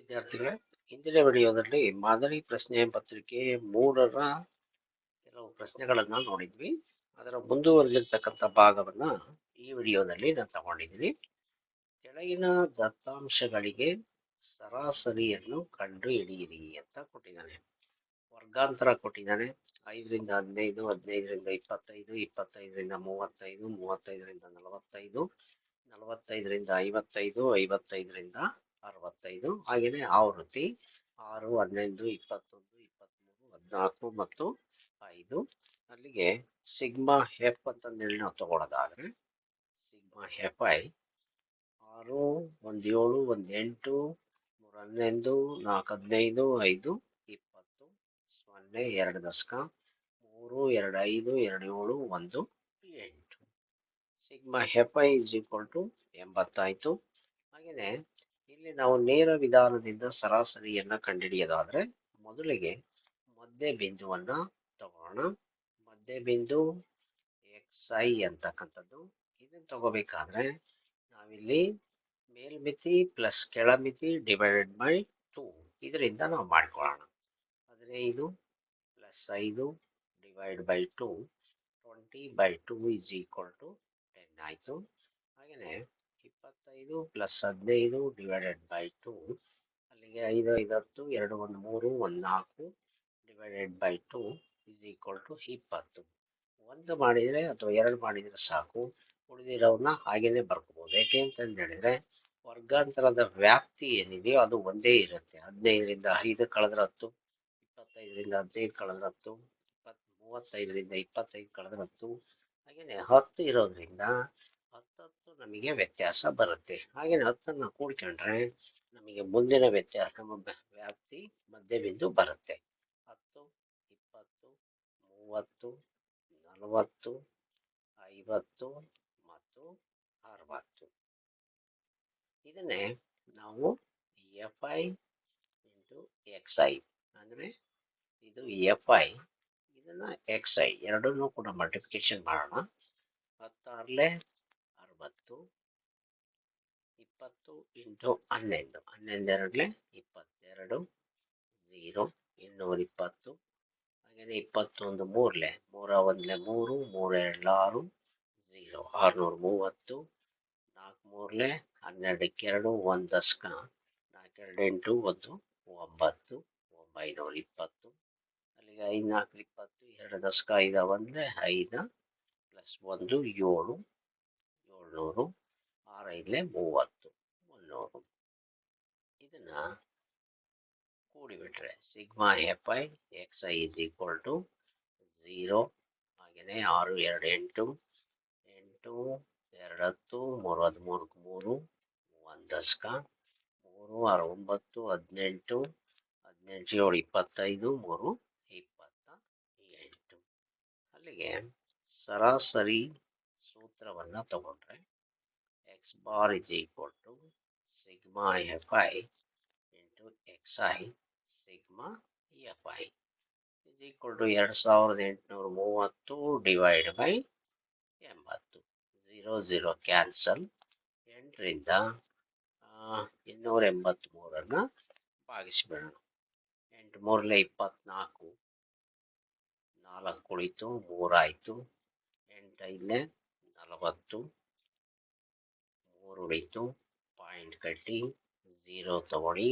ವಿದ್ಯಾರ್ಥಿಗಳೇ ಇಂದಿನ ವಿಡಿಯೋದಲ್ಲಿ ಮಾದರಿ ಪ್ರಶ್ನೆ ಪತ್ರಿಕೆ ಮೂರರ ಕೆಲವು ಪ್ರಶ್ನೆಗಳನ್ನು ನೋಡಿದ್ವಿ. ಅದರ ಮುಂದುವರೆದಿರ್ತಕ್ಕಂಥ ಭಾಗವನ್ನು ಈ ವಿಡಿಯೋದಲ್ಲಿ ನಾನು ತಗೊಂಡಿದ್ದೀನಿ. ಕೆಳಗಿನ ದತ್ತಾಂಶಗಳಿಗೆ ಸರಾಸರಿಯನ್ನು ಕಂಡು ಹಿಡಿಯಿರಿ ಅಂತ ಕೊಟ್ಟಿದ್ದಾನೆ. ವರ್ಗಾಂತರ ಕೊಟ್ಟಿದ್ದಾನೆ. ಐದರಿಂದ ಹದಿನೈದು, ಹದಿನೈದರಿಂದ ಇಪ್ಪತ್ತೈದು, ಇಪ್ಪತ್ತೈದರಿಂದ ಮೂವತ್ತೈದು, ಮೂವತ್ತೈದರಿಂದ ನಲವತ್ತೈದು, ನಲವತ್ತೈದರಿಂದ ಐವತ್ತೈದು, ಐವತ್ತೈದರಿಂದ ಅರವತ್ತೈದು ಹಾಗೆಯೇ ಆವೃತ್ತಿ ಆರು ಹನ್ನೊಂದು ಇಪ್ಪತ್ತೊಂದು ಇಪ್ಪತ್ತ್ಮೂರು ಹದಿನಾಲ್ಕು ಮತ್ತು ಐದು. ಅಲ್ಲಿಗೆ ಸಿಗ್ಮಾ ಎಫ್ ಅಂತ ನಾವು ತಗೊಳ್ಳೋದಾದ್ರೆ ಸಿಗ್ಮಾ ಎಫ್ ಐ ಆರು, ಒಂದು ಏಳು, ಒಂದು ಎಂಟು, ಮೂರು ಹನ್ನೊಂದು ನಾಲ್ಕು ಹದಿನೈದು, ಐದು, ಇಪ್ಪತ್ತು, ಸೊನ್ನೆ, ಎರಡು ದಶಕ, ಮೂರು, ಎರಡು ಐದು, ಎರಡು ಏಳು, ಒಂದು, ಎಂಟು. Sigma F I is equal to ಎಂಬತ್ತಾಯಿತು. ಹಾಗೆಯೇ ಇಲ್ಲಿ ನಾವು ನೇರ ವಿಧಾನದಿಂದ ಸರಾಸರಿಯನ್ನು ಕಂಡುಹಿಡಿಯೋದಾದ್ರೆ ಮೊದಲಿಗೆ ಮಧ್ಯ ಬಿಂದುವನ್ನು ತಗೋಣ. ಮಧ್ಯ ಬಿಂದು ಎಕ್ಸ್ ಐ ಅಂತಕ್ಕಂಥದ್ದು. ಇದನ್ನು ತಗೋಬೇಕಾದ್ರೆ ನಾವಿಲ್ಲಿ ಮೇಲ್ಮಿತಿ ಪ್ಲಸ್ ಕೆಳಮಿತಿ ಡಿವೈಡೆಡ್ ಬೈ ಟೂ ಇದರಿಂದ ನಾವು ಮಾಡ್ಕೊಳ್ಳೋಣ. ಹದಿನೈದು ಪ್ಲಸ್ ಐದು divide by two twenty by two is equal to ten ಆಯಿತು. ಹಾಗೆಯೇ ಇಪ್ಪತ್ತೈದು ಪ್ಲಸ್ ಹದಿನೈದು ಡಿವೈಡೆಡ್ ಬೈ ಟು ಅಲ್ಲಿಗೆ ಐದು, ಐದತ್ತು, ಎರಡು, ಒಂದು, ಮೂರು, ಒಂದು ನಾಲ್ಕು divided by two is equal to ಇಪ್ಪತ್ತು. ಒಂದು ಮಾಡಿದರೆ ಅಥವಾ ಎರಡು ಮಾಡಿದರೆ ಸಾಕು. ಉಳಿದಿರೋನ್ನ ಹಾಗೆಯೇ ಬರ್ಕೋಬೋದು. ಯಾಕೆ ಅಂತಂದು ಹೇಳಿದರೆ ವರ್ಗಾಂತರದ ವ್ಯಾಪ್ತಿ ಏನಿದೆಯೋ ಅದು ಒಂದೇ ಇರುತ್ತೆ. ಹದಿನೈದರಿಂದ ಐದು ಕಳೆದ್ರೆ ಹತ್ತು, ಇಪ್ಪತ್ತೈದರಿಂದ ಹದಿನೈದು ಕಳೆದ್ರೆ ಹತ್ತು, ಇಪ್ಪತ್ತು ಮೂವತ್ತೈದರಿಂದ ಇಪ್ಪತ್ತೈದು ಕಳೆದ್ರೆ ಹತ್ತು. ಹಾಗೆಯೇ ಹತ್ತು ಇರೋದ್ರಿಂದ ಹತ್ತತ್ತು ನಮಗೆ ವ್ಯತ್ಯಾಸ ಬರುತ್ತೆ. ಹಾಗೆ ಹತ್ತನ್ನು ಕೂಡ್ಕೊಂಡ್ರೆ ನಮಗೆ ಮುಂದಿನ ವ್ಯತ್ಯಾಸ ವ್ಯಾಪ್ತಿ ಮಧ್ಯಬಿಂದು ಬರುತ್ತೆ. ಹತ್ತು, ಇಪ್ಪತ್ತು, ಮೂವತ್ತು, ನಲವತ್ತು, ಐವತ್ತು ಮತ್ತು ಅರವತ್ತು. ಇದನ್ನೇ ನಾವು F I into X I ಅಂದರೆ ಇದು ಎಫ್ ಐ ಇದನ್ನು ಎಕ್ಸ್ ಐ ಎರಡನ್ನೂ ಕೂಡ ಮಲ್ಟಿಪ್ಲಿಕೇಶನ್ ಮಾಡೋಣ. ಹತ್ತಾರಲೆ ಅರವತ್ತು ಇಪ್ಪತ್ತು ಇಂಟು ಹನ್ನೊಂದು ಹನ್ನೊಂದು ಎರಡಲೆ ಇಪ್ಪತ್ತೆರಡು, ಝೀರೋ, ಇನ್ನೂರ ಇಪ್ಪತ್ತು ಹಾಗೆಯೇ ಇಪ್ಪತ್ತೊಂದು ಮೂರಲೆ ಮೂರ ಒಂದಲೆ ಮೂರು ಮೂರೆರಡು ಆರು, ಝೀರೋ, ಆರುನೂರ ಮೂವತ್ತು, ನಾಲ್ಕು ಮೂರಲೆ ಹನ್ನೆರಡಕ್ಕೆ ಎರಡು ಒಂದು ದಶಕ ನಾಲ್ಕೆರಡು ಎಂಟು, ಒಂದು ಒಂಬತ್ತು, ಒಂಬೈನೂರ ಇಪ್ಪತ್ತು, ಅಲ್ಲಿಗೆ ಐದು, ನಾಲ್ಕು, ಇಪ್ಪತ್ತು, ಎರಡು ದಶಕ ಐದ, ಒಂದೇ, ಐದು, ಪ್ಲಸ್ ಒಂದು, ಏಳು ಏಳ್ನೂರು ಆರೈದಲೆ ಮೂವತ್ತು ಮುನ್ನೂರು ಇದನ್ನು ಕೂಡಿಬಿಟ್ರೆ sigma F I X I is equal to zero ಹಾಗೆಯೇ ಆರು ಎರಡು ಎಂಟು ಎಂಟು ಎರಡು ಹತ್ತು ಮೂರು ಹದಿಮೂರಕ್ಕೆ ಮೂರು ಒಂದು ದಶಕ ಮೂರು ಆರು ಒಂಬತ್ತು ಹದಿನೆಂಟು ಹದಿನೆಂಟು ಏಳು ಇಪ್ಪತ್ತೈದು ಮೂರು ಇಪ್ಪತ್ತ ಎಂಟು ಅಲ್ಲಿಗೆ ಸರಾಸರಿ ಸೂತ್ರವನ್ನು ತಗೊಂಡ್ರೆ X bar is equal to sigma F I into X I sigma F I is equal to ಎರಡು ಸಾವಿರದ ಎಂಟುನೂರ ಮೂವತ್ತು ಡಿವೈಡ್ ಬೈ ಎಂಬತ್ತು. ಝೀರೋ ಝೀರೋ ಕ್ಯಾನ್ಸಲ್ ಎಂಟರಿಂದ ಇನ್ನೂರ ಎಂಬತ್ತ್ಮೂರನ್ನು ಭಾಗಿಸಿಬಿಡೋಣ. ಎಂಟು ಮೂರಲೆ ಇಪ್ಪತ್ತ್ನಾಲ್ಕು ನಾಲ್ಕು ಉಳಿತು ಮೂರಾಯಿತು. ಎಂಟೈದಲೆ ನಲವತ್ತು, ಮೂರು ಉಳಿತು ಪಾಯಿಂಟ್ ಕಟ್ಟಿ ಝೀರೋ ತಗೊಳ್ಳಿ,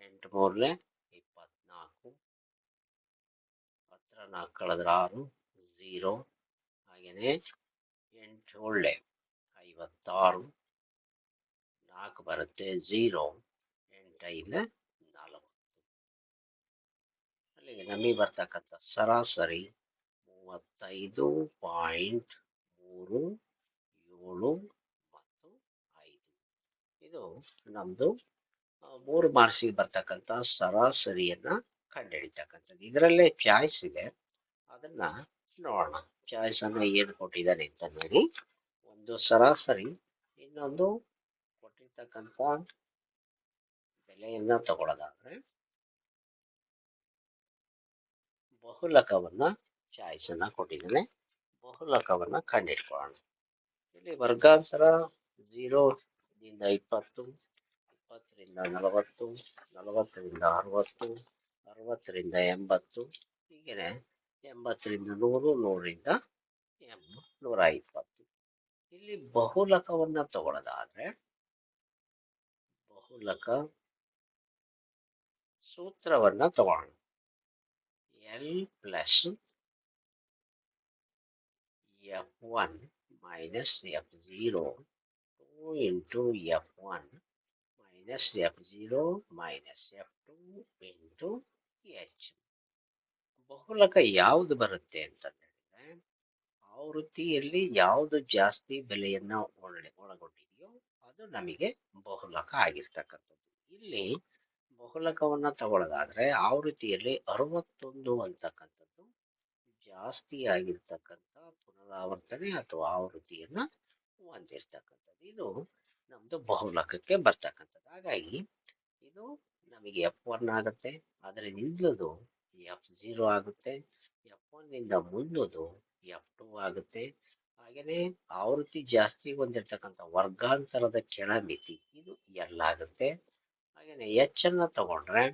ಎಂಟು ಮೂರಲೆ ಇಪ್ಪತ್ನಾಲ್ಕು ಹತ್ತಿರ ನಾಲ್ಕು ಕಳೆದ್ರೆ ಆರು ಝೀರೋ ಹಾಗೆಯೇ ಎಂಟು ಒಳ್ಳೆ, ಐವತ್ತಾರು. ನಾಲ್ಕು ಬರುತ್ತೆ ಝೀರೋ ಎಂಟೈದು ನಲವತ್ತು. ಅಲ್ಲಿಗೆ ನಮಗೆ ಬರ್ತಕ್ಕಂಥ ಸರಾಸರಿ ಮೂವತ್ತೈದು ಪಾಯಿಂಟ್ ಮೂರು, ಏಳು ಮತ್ತು ಐದು. ಇದು ನಮ್ಮದು ಮೂರು ಮಾರ್ಕ್ಸಿಗೆ ಬರ್ತಕ್ಕಂಥ ಸರಾಸರಿಯನ್ನು ಕಂಡುಹಿಡಿತಕ್ಕಂಥದ್ದು. ಇದರಲ್ಲೇ ಚಾಯ್ಸ್ ಇದೆ. ಅದನ್ನು ನೋಡೋಣ. ಚಾಯ್ಸನ್ನು ಏನು ಕೊಟ್ಟಿದ್ದಾರೆ ಅಂತ ನೋಡಿ. ಒಂದು ಸರಾಸರಿ, ಇನ್ನೊಂದು ಕೊಟ್ಟಿರ್ತಕ್ಕಂಥ ಬೆಲೆಯನ್ನು ತಗೊಳ್ಳೋದಾದ್ರೆ ಬಹುಲಕವನ್ನು ಚಾಯ್ಸನ್ನು ಕೊಟ್ಟಿದ್ದಾನೆ ಬಹುಲಕವನ್ನು ಕಂಡುಹಿಡ್ಕೊಳ್ಳೋಣ ಇಲ್ಲಿ ವರ್ಗಾಂತರ ಝೀರೋದಿಂದ ಇಪ್ಪತ್ತು, ಇಪ್ಪತ್ತರಿಂದ ನಲವತ್ತು, ನಲವತ್ತರಿಂದ ಅರವತ್ತು, ಅರವತ್ತರಿಂದ ಎಂಬತ್ತು ಹೀಗೆ ಎಂಬತ್ತರಿಂದ ನೂರು ನೂರಿಂದ ನೂರ ಇಪ್ಪತ್ತು ಇಲ್ಲಿ ಬಹುಲಕವನ್ನ ತಗೊಳ್ಳೋದಾದ್ರೆ ಬಹುಲಕ ಸೂತ್ರವನ್ನು ತಗೊಳ್ಳೋಣ. L plus F one minus F zero two into F one minus F h. ಬಹುಲಕ ಯಾವುದು ಬರುತ್ತೆ ಅಂತ ಹೇಳಿದ್ರೆ ಆವೃತ್ತಿಯಲ್ಲಿ ಯಾವುದು ಜಾಸ್ತಿ ಬೆಲೆಯನ್ನ ಒಳಗೊಂಡಿದೆಯೋ ಅದು ನಮಗೆ ಬಹುಲಕ ಆಗಿರ್ತಕ್ಕಂಥದ್ದು. ಇಲ್ಲಿ ಬಹುಲಕವನ್ನ ತಗೊಳ್ಳೋದಾದ್ರೆ ಆವೃತ್ತಿಯಲ್ಲಿ ಅರವತ್ತೊಂದು ಅಂತಕ್ಕಂಥದ್ದು. ಜಾಸ್ತಿ ಆಗಿರ್ತಕ್ಕಂಥ ಪುನರಾವರ್ತನೆ ಅಥವಾ ಆವೃತ್ತಿಯನ್ನ ಹೊಂದಿರ್ತಕ್ಕಂಥದ್ದು. ಇದು ನಮ್ದು ಬಹುಲಕಕ್ಕೆ ಬರ್ತಕ್ಕಂಥದ್ದು. ಹಾಗಾಗಿ ಇದು ನಮಗೆ ಎಫ್ ಒನ್ ಆಗುತ್ತೆ ಅದರ ನಿಂದಲದು ಎಫ್ ಜೀರೋ ಆಗುತ್ತೆ ಎಫ್ ಒನ್ನಿಂದ ಮುಂದುದು ಮುಂದದು ಎಫ್ ಟು ಆಗುತ್ತೆ. ಹಾಗೆಯೇ ಆವೃತ್ತಿ ಜಾಸ್ತಿ ಹೊಂದಿರತಕ್ಕಂಥ ವರ್ಗಾಂತರದ ಕೆಳಮಿತಿ ಇದು ಎಲ್ ಆಗುತ್ತೆ. ಹಾಗೆಯೇ ಎಚ್ ಅನ್ನ ತಗೊಂಡ್ರೆ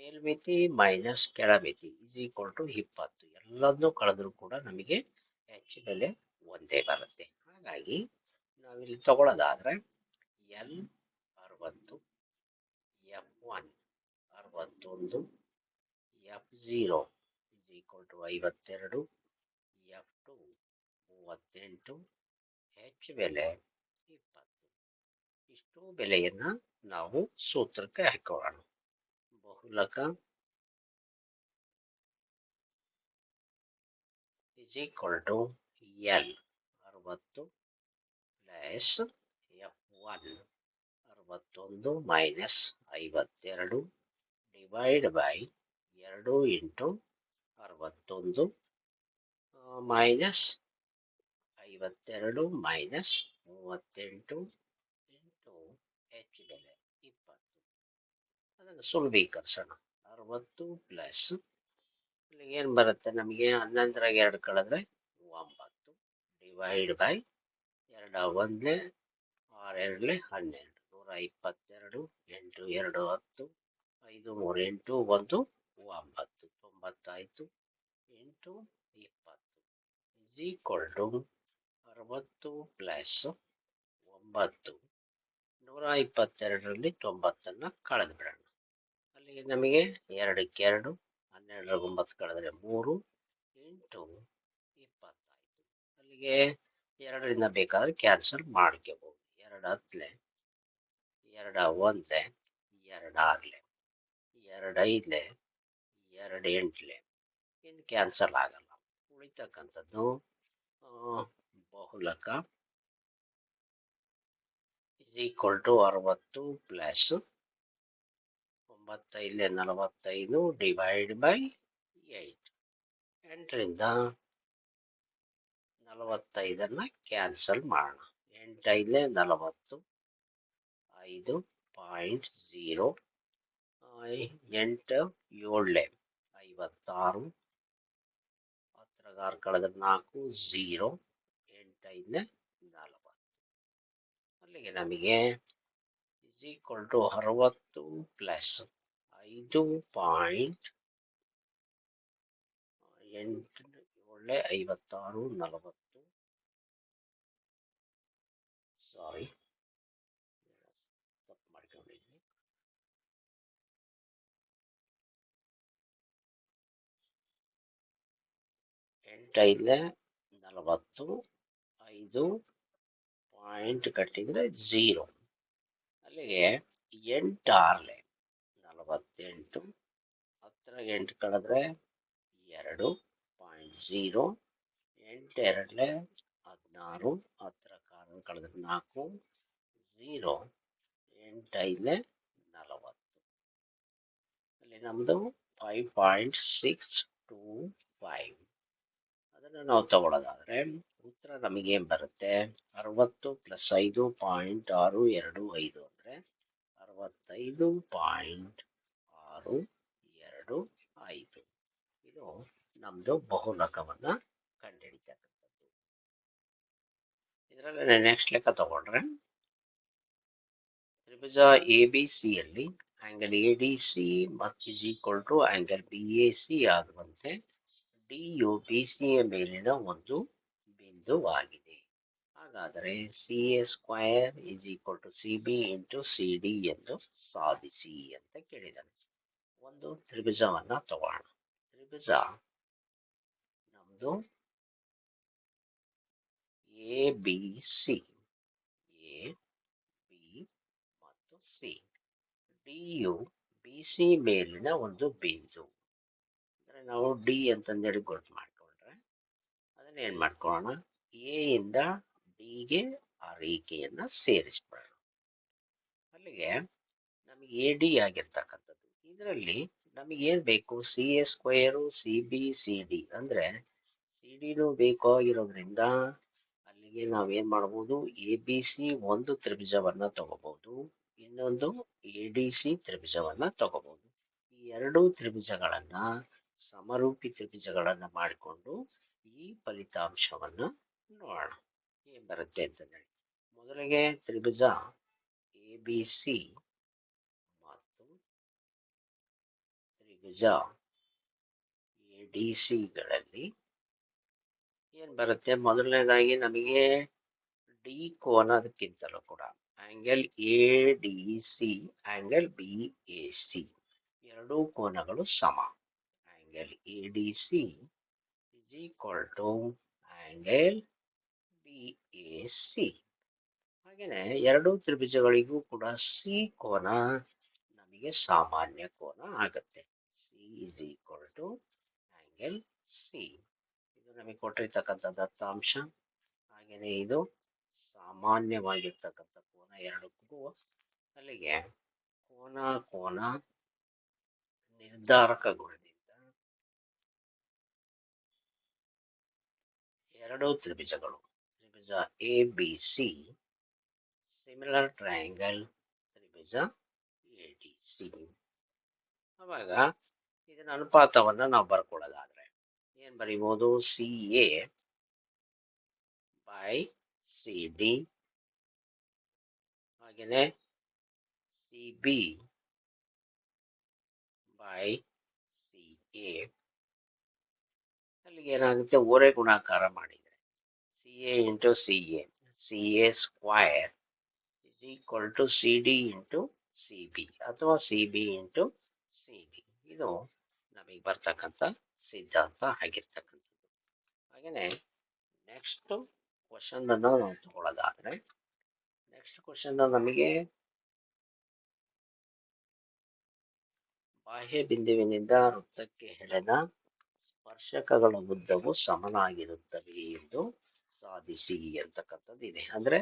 ಮೇಲ್ಮಿತಿ ಮೈನಸ್ ಕೆಳಮಿತಿ ಇಸ್ ಈಕ್ವಲ್ ಟು ಇಪ್ಪತ್ತು. ಎಲ್ಲದನ್ನೂ ಕಳೆದ್ರು ಕೂಡ ನಮಗೆ ಎಚ್ ಬೆಲೆ ಒಂದೇ ಬರುತ್ತೆ. ಹಾಗಾಗಿ ನಾವಿಲ್ಲಿ ತಗೊಳ್ಳೋದಾದರೆ ಎಲ್ ಅರವತ್ತು, ಎಫ್ ಒನ್ ಅರವತ್ತೊಂದು, F zero is equal to ಐವತ್ತೆರಡು, ಎಫ್ ಟು ಮೂವತ್ತೆಂಟು ಹೆಚ್ ಬೆಲೆ ಇಪ್ಪತ್ತು. ಇಷ್ಟು ಬೆಲೆಯನ್ನು ನಾವು ಸೂತ್ರಕ್ಕೆ ಹಾಕೋಣ. ಬಹುಲಕ ಇಸ್ ಈಕ್ವಲ್ ಟು ಎಲ್ ಅರವತ್ತು ಪ್ಲಸ್ ಎಫ್ ಒನ್ ಅರವತ್ತೊಂದು ಮೈನಸ್ ಐವತ್ತೆರಡು ಡಿವೈಡ್ ಬೈ ಎರಡು ಇಂಟು ಅರವತ್ತೊಂದು ಮೈನಸ್ ಐವತ್ತೆರಡು ಮೈನಸ್ ಮೂವತ್ತೆಂಟು ಇಂಟು ಹೆಚ್ ಬೆಲೆ ಇಪ್ಪತ್ತು ಅದನ್ನು ಸುಲಭೀಕರಿಸೋಣ ಅರವತ್ತು ಪ್ಲಸ್ ಇಲ್ಲಿ ಏನು ಬರುತ್ತೆ? ನಮಗೆ ಹನ್ನೊಂದರಾಗ ಎರಡು ಕಳೆದ್ರೆ ಒಂಬತ್ತು ಡಿವೈಡ್ ಬೈ ಎರಡ ಒಂದಲೇ ಆರೆರಡಲೆ ಹನ್ನೆರಡು. ನೂರ ಇಪ್ಪತ್ತೆರಡು ಎಂಟು ಎರಡು ಹತ್ತು, ಐದು ಮೂರು ಎಂಟು ಒಂದು ಒಂಬತ್ತು. ತೊಂಬತ್ತಾಯಿತು, ಎಂಟು ಇಪ್ಪತ್ತು. ಇಸ್ ಈಕ್ವಲ್ ಟು ಅರವತ್ತು ಪ್ಲಸ್ ಒಂಬತ್ತು. ನೂರ ಇಪ್ಪತ್ತೆರಡರಲ್ಲಿ ತೊಂಬತ್ತನ್ನು ಕಳೆದು ಬಿಡೋಣ ಅಲ್ಲಿಗೆ ನಮಗೆ ಎರಡಕ್ಕೆ ಎರಡು ಹನ್ನೆರಡರ ಒಂಬತ್ತು ಕಳೆದರೆ ಮೂರು, ಎಂಟು ಇಪ್ಪತ್ತಾಯಿತು ಅಲ್ಲಿಗೆ ಎರಡರಿಂದ ಬೇಕಾದ್ರೆ ಕ್ಯಾನ್ಸಲ್ ಮಾಡ್ಕೋಬಹುದು ಎರಡು ಹತ್ತಲೆ, ಎರಡ ಒಂದ್ಲೆ, ಎರಡು ಆರ್ಲೆ, ಎರಡು ಎಂಟ್ಲೆ. ಇನ್ನು ಕ್ಯಾನ್ಸಲ್ ಆಗಲ್ಲ. ಉಳಿತಕ್ಕಂಥದ್ದು ಬಹುಲಕ ಈಕ್ವಲ್ ಟು ಅರವತ್ತು ಪ್ಲಸ್ ಒಂಬತ್ತೈದಲೆ ನಲವತ್ತೈದು ಡಿವೈಡ್ ಬೈ ಏಯ್ಟ್ ಎಂಟರಿಂದ ನಲವತ್ತೈದನ್ನು ಕ್ಯಾನ್ಸಲ್ ಮಾಡೋಣ. ಎಂಟೈದೇ ನಲವತ್ತು, ಐದು ಪಾಯಿಂಟ್ ಝೀರೋ ಎಂಟು ಏಳನೇ, ಐವತ್ತಾರು, ಹತ್ತಿರಗಾರ ಕಳೆದ್ರೆ ನಾಲ್ಕು ಝೀರೋ ಎಂಟೈದನೇ ನಲವತ್ತು. ಅಲ್ಲಿಗೆ ನಮಗೆ ಈಕ್ವಲ್ ಟು ಅರವತ್ತು ಪ್ಲಸ್ ಐದು ಪಾಯಿಂಟ್ ಎಂಟು ಒಳ್ಳೆ ಐವತ್ತಾರು ನಲವತ್ತು. ಸಾರಿ. ತಪ್ಪು ಮಾಡ್ಕೊಂಡಿದ್ವಿ ಎಂಟೈದ ನಲವತ್ತು, ಐದು ಪಾಯಿಂಟ್ ಕಟ್ಟಿದರೆ ಝೀರೋ ಅಲ್ಲಿಗೆ ಎಂಟು ನಲವತ್ತೆಂಟು ಹತ್ತರಾಗ ಎಂಟು ಕಳೆದ್ರೆ ಎರಡು ಪಾಯಿಂಟ್ ಝೀರೋ ಎಂಟು ಎರಡಲೆ ಹದಿನಾರು ಹತ್ತರ ಕಾರು ಕಳೆದ್ರೆ ನಾಲ್ಕು. ಝೀರೋ ಎಂಟೈದಲೆ ನಲವತ್ತು. ಅಲ್ಲಿ ನಮ್ಮದು five point six two five ಅದನ್ನು ನಾವು ತಗೊಳ್ಳೋದಾದರೆ ಉತ್ತರ ನಮಗೇನು ಬರುತ್ತೆ? ಅರವತ್ತು ಪ್ಲಸ್ ಐದು ಪಾಯಿಂಟ್ ಆರು ಎರಡು ಐದು ಅಂದರೆ ಅರವತ್ತೈದು ಪಾಯಿಂಟ್ ಆರು ಎರಡು ಐದು. ಇದು ನಮ್ಮದು ಬಹುಲಕವನ್ನು ಕಂಡುಹಿಡಿತಕ್ಕಂಥದ್ದು. ಇದರಲ್ಲಿ ನೆಕ್ಸ್ಟ್ ಲೆಕ್ಕ ತಗೊಂಡ್ರೆ, ತ್ರಿಭುಜ ಎ ಬಿ ಸಿಯಲ್ಲಿ ಆಂಗಲ್ ಎ ಡಿ ಸಿ ಮತ್ತು is equal to angle B A C ಆಗುವಂತೆ ಡಿ ಯು ಬಿ ಸಿಯ ಮೇಲಿನ ಒಂದು ಬಿಂದುವಾಗಿದೆ. ಹಾಗಾದರೆ C A square is equal to C B into C D ಎಂದು ಸಾಧಿಸಿ ಅಂತ ಕೇಳಿದ್ದಾನೆ ಒಂದು ತ್ರಿಭುಜವನ್ನ ತಗೋಣ. ತ್ರಿಭುಜ ನಮ್ದು A B C A B ಮತ್ತು ಸಿ ಡಿ ಯು ಬಿ ಸಿ ಮೇಲಿನ ಒಂದು ಬಿಂದು. ಅಂದರೆ ನಾವು ಡಿ ಅಂತಂದೇಳಿ ಗುರುತು ಮಾಡಿಕೊಂಡ್ರೆ ಅದನ್ನ ಏನು ಮಾಡ್ಕೊಳ್ಳೋಣ ಎ ಇಂದ ಡಿಗೆ ಆ ರೇಖೆಯನ್ನು ಸೇರಿಸ್ಬಿಡೋಣ. ಅಲ್ಲಿಗೆ ನಮಗೆ ಎ ಡಿ ಆಗಿರ್ತಕ್ಕಂಥದ್ದು. ಇದರಲ್ಲಿ ನಮಗೆ ಏನ್ ಬೇಕು? C A square C B C D ಅಂದ್ರೆ ಸಿ ಡಿನೂ ಬೇಕಾಗಿರೋದ್ರಿಂದ ಅಲ್ಲಿಗೆ ನಾವೇನು ಮಾಡ್ಬೋದು? ಎ ಬಿ ಸಿ ಒಂದು ತ್ರಿಭುಜವನ್ನ ತಗೋಬಹುದು ಇನ್ನೊಂದು ಎ ಡಿ ಸಿ ತ್ರಿಭುಜವನ್ನ ತಗೋಬಹುದು ಈ ಎರಡು ತ್ರಿಭುಜಗಳನ್ನ, ಸಮರೂಪಿ ತ್ರಿಭುಜಗಳನ್ನ ಮಾಡಿಕೊಂಡು ಈ ಫಲಿತಾಂಶವನ್ನ ನೋಡೋಣ. ಏನ್ ಬರುತ್ತೆ ಅಂತ ಹೇಳಿ ಮೊದಲಿಗೆ ತ್ರಿಭುಜ ಎ ಬಿ ಸಿ ಮತ್ತು ತ್ರಿಭುಜ ಎ ಡಿ ಸಿಗಳಲ್ಲಿ ಏನು ಬರುತ್ತೆ? ಮೊದಲನೇದಾಗಿ ನಮಗೆ ಡಿ ಕೋನದಕ್ಕಿಂತಲೂ ಕೂಡ angle A D C angle B A C ಎರಡೂ ಕೋನಗಳು ಸಮ. Angle A D C is equal to angle B A C ಹಾಗೆಯೇ ಎರಡೂ ತ್ರಿಭುಜಗಳಿಗೂ ಕೂಡ ಸಿ ಕೋನ ನಮಗೆ ಸಾಮಾನ್ಯ ಕೋನ ಆಗುತ್ತೆ. C equal equal to C. C ಇದು ನಮಗೆ ಕೊಟ್ಟಿರ್ತಕ್ಕಂಥ ದತ್ತಾಂಶ ಹಾಗೆಯೇ ಇದು ಸಾಮಾನ್ಯವಾಗಿರ್ತಕ್ಕಂಥ ಕೋನ ಎರಡಕ್ಕೂ ಅಲ್ಲಿಗೆ ಕೋನ ಕೋನ ನಿರ್ಧಾರಕ ಗುಣದಿಂದ ಎರಡು ತ್ರಿಭುಜಗಳು. ತ್ರಿಭುಜ A B C similar triangle Tribhuja A D C ಅವಾಗ ಇದನ್ನ ಅನುಪಾತವನ್ನು ನಾವು ಬರ್ಕೊಳ್ಳೋದಾದ್ರೆ ಏನ್ ಬರೀಬಹುದು C A by C D ಹಾಗೆಯೇ C B by C A ಅಲ್ಲಿಗೆ ಏನಾಗುತ್ತೆ? ಓರೆ ಗುಣಾಕಾರ ಮಾಡಿದರೆ C A into C A C A square is equal to C D into C B ಅಥವಾ C B into C D ಇದು ನಮಗೆ ಬರ್ತಕ್ಕಂಥ ಸಿದ್ಧಾಂತ ಆಗಿರ್ತಕ್ಕಂಥದ್ದು. ಹಾಗೆಯೇ ನೆಕ್ಸ್ಟ್ ಕ್ವಶನ್ ನಾವು ತಗೊಳ್ಳೋದಾದ್ರೆ ನೆಕ್ಸ್ಟ್ ಕ್ವಶನ್ ನಮಗೆ ಬಾಹ್ಯ ಬಿಂದುವಿನಿಂದ ವೃತ್ತಕ್ಕೆ ಎಳೆದ ಸ್ಪರ್ಶಕಗಳ ಉದ್ದವು ಸಮನಾಗಿರುತ್ತವೆ ಎಂದು ಸಾಧಿಸಿ ಅಂತಕ್ಕಂಥದ್ದು ಇದೆ. ಅಂದ್ರೆ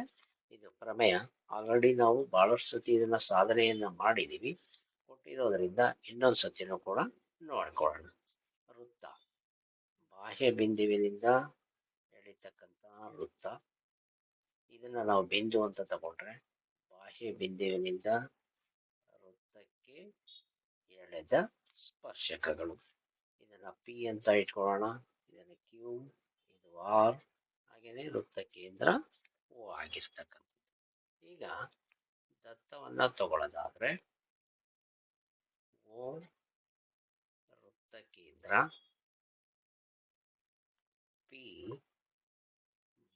ಇದು ಪ್ರಮೇಯ. ಆಲ್ರೆಡಿ ನಾವು ಬಹಳಷ್ಟು ಸತಿ ಇದನ್ನ ಸಾಧನೆಯನ್ನ ಮಾಡಿದೀವಿ. ಕೊಟ್ಟಿರೋದ್ರಿಂದ ಇನ್ನೊಂದು ಸತಿನೂ ಕೂಡ ನೋಡ್ಕೊಳ್ಳೋಣ ವೃತ್ತ. ಬಾಹ್ಯ ಬಿಂದುವಿನಿಂದ ಎಳಿತಕ್ಕಂತಹ ವೃತ್ತ. ಇದನ್ನ ನಾವು ಬಿಂದು ಅಂತ ತಗೊಂಡ್ರೆ ಬಾಹ್ಯ ಬಿಂದುವಿನಿಂದ ವೃತ್ತಕ್ಕೆ ಎಳೆದ ಸ್ಪರ್ಶಕಗಳು. ಇದನ್ನ ಪಿ ಅಂತ ಇಟ್ಕೊಳ್ಳೋಣ. ಇದನ್ನ ಕ್ಯೂ ಇದು ಆರ್ ಹಾಗೆಯೇ ವೃತ್ತ ಕೇಂದ್ರ ಓ ಆಗಿರ್ತಕ್ಕಂಥದ್ದು. ಈಗ ದತ್ತವನ್ನ ತಗೊಳ್ಳೋದಾದ್ರೆ ಓ ಕೇಂದ್ರ ಪಿ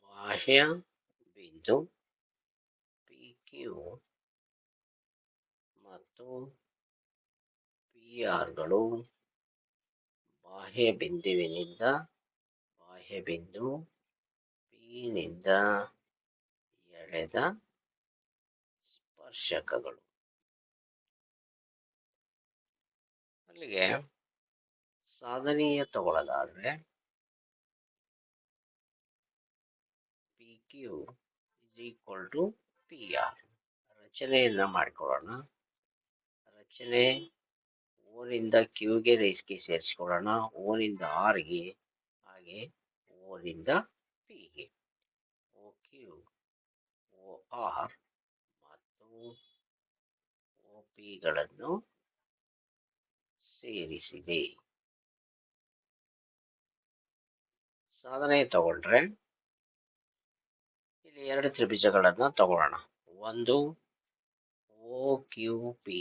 ಬಾಹ್ಯ ಬಿಂದು, ಪಿ ಕ್ಯೂ ಮತ್ತು ಪಿ ಆರ್ಗಳು ಬಾಹ್ಯ ಬಿಂದುವಿನಿಂದ ಬಾಹ್ಯ ಬಿಂದು ಪಿನಿಂದ ಎಳೆದ ಸ್ಪರ್ಶಕಗಳು. ಅಲ್ಲಿಗೆ ಸಾಧನೀಯ ತಗೊಳ್ಳೋದಾದ್ರೆ P Q is equal to P R ರಚನೆಯನ್ನ ಮಾಡಿಕೊಳ್ಳೋಣ. ರಚನೆ ಓನಿಂದ ಕ್ಯೂಗೆ ರೇಸ್ಗೆ ಸೇರಿಸ್ಕೊಳ್ಳೋಣ. ಓನಿಂದ ಆರ್ಗೆ ಹಾಗೆ ಓನಿಂದ ಪಿಗೆ ಓ ಕ್ಯೂ ಓ ಆರ್ ಮತ್ತು ಓ ಪಿಗಳನ್ನು ಸೇರಿಸಿದೆ. ಸಾಧನೆ ತಗೊಂಡ್ರೆ ಇಲ್ಲಿ ಎರಡು ತ್ರಿಭುಜಗಳನ್ನು ತಗೊಳ್ಳೋಣ. ಒಂದು O Q P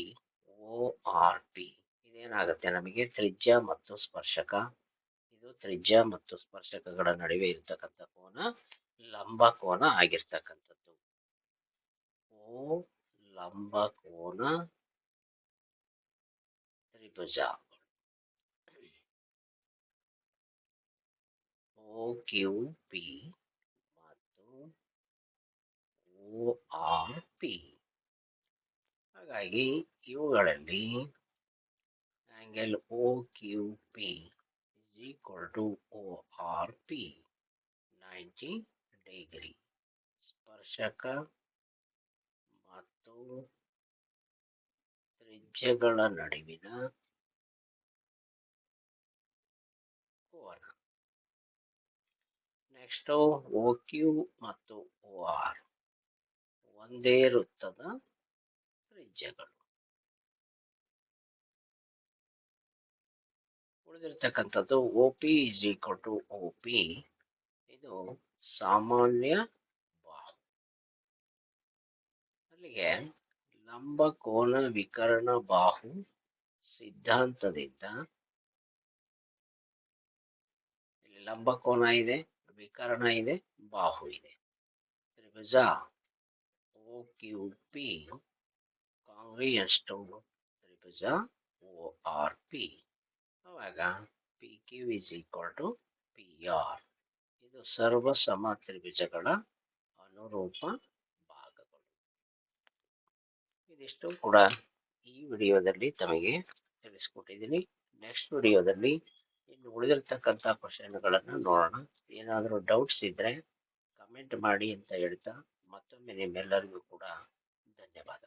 O R P. ಇದೇನಾಗುತ್ತೆ? ನಮಗೆ ತ್ರಿಜ್ಯ ಮತ್ತು ಸ್ಪರ್ಶಕ. ಇದು ತ್ರಿಜ್ಯ ಮತ್ತು ಸ್ಪರ್ಶಕಗಳ ನಡುವೆ ಇರತಕ್ಕಂಥ ಕೋನ, ಲಂಬ ಕೋನ ಆಗಿರ್ತಕ್ಕಂಥದ್ದು. ಓ ಲಂಬ ಕೋನ ತ್ರಿಭುಜ. ಕ್ಯೂ ಪಿ ಮತ್ತು ಓ ಆರ್ ಪಿ ಹಾಗಾಗಿ ಇವುಗಳಲ್ಲಿ angle O Q P equal to O R P ninety degree ಸ್ಪರ್ಶಕ ಮತ್ತು ತ್ರಿಜ್ಯಗಳ ನಡುವಿನ ಕೋನ ನೆಕ್ಸ್ಟ್ ಓ ಕ್ಯೂ ಮತ್ತು ಓ ಆರ್ ಒಂದೇ ವೃತ್ತದ ತ್ರಿಜ್ಯಗಳು. ಉಳಿದಿರ್ತಕ್ಕಂಥದ್ದು O P is equal to O P ಇದು ಸಾಮಾನ್ಯ ಬಾಹು. ಅಲ್ಲಿಗೆ ಲಂಬ ಕೋನ ವಿಕರ್ಣ ಬಾಹು ಸಿದ್ಧಾಂತದಿಂದ ಇಲ್ಲಿ ಲಂಬ ಕೋನ ಇದೆ. ವಿಕರ್ಣ ಇದೆ, ಬಾಹು ಇದೆ. ತ್ರಿಭುಜ O Q, P congruent to, Tribhuja O R, P. ಅವಾಗ P, Q is equal to P, R. ಇದು ಸರ್ವ ಸಮ ತ್ರಿಭುಜಗಳ ಅನುರೂಪ ಭಾಗಗಳು. ಇದಿಷ್ಟು ಕೂಡ ಈ ವಿಡಿಯೋದಲ್ಲಿ ತಮಗೆ ತಿಳಿಸ್ಕೊಟ್ಟಿದ್ದೀನಿ. ನೆಕ್ಸ್ಟ್ ವಿಡಿಯೋದಲ್ಲಿ ಇನ್ನು ಉಳಿದಿರ್ತಕ್ಕಂಥ ಕ್ವಶನ್ಗಳನ್ನು ನೋಡೋಣ. ಏನಾದರೂ ಡೌಟ್ಸ್ ಇದ್ದರೆ ಕಮೆಂಟ್ ಮಾಡಿ ಅಂತ ಹೇಳ್ತಾ ಮತ್ತೊಮ್ಮೆ ನಿಮ್ಮೆಲ್ಲರಿಗೂ ಕೂಡ ಧನ್ಯವಾದ.